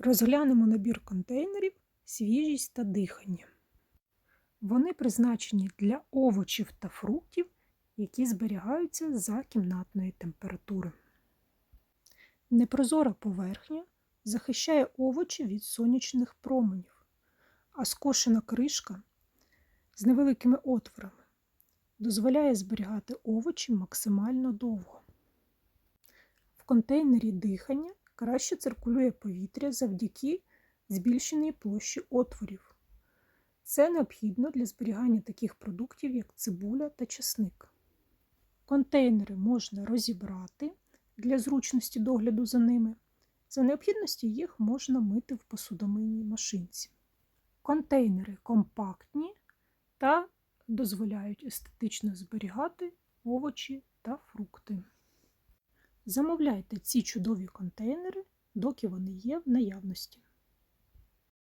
Розглянемо набір контейнерів, свіжість та дихання. Вони призначені для овочів та фруктів, які зберігаються за кімнатної температури. Непрозора поверхня захищає овочі від сонячних променів, а скошена кришка з невеликими отворами дозволяє зберігати овочі максимально довго. В контейнері дихання краще циркулює повітря завдяки збільшеній площі отворів. Це необхідно для зберігання таких продуктів, як цибуля та чесник. Контейнери можна розібрати для зручності догляду за ними. За необхідності їх можна мити в посудомийній машинці. Контейнери компактні та дозволяють естетично зберігати овочі та фрукти. Замовляйте ці чудові контейнери, доки вони є в наявності.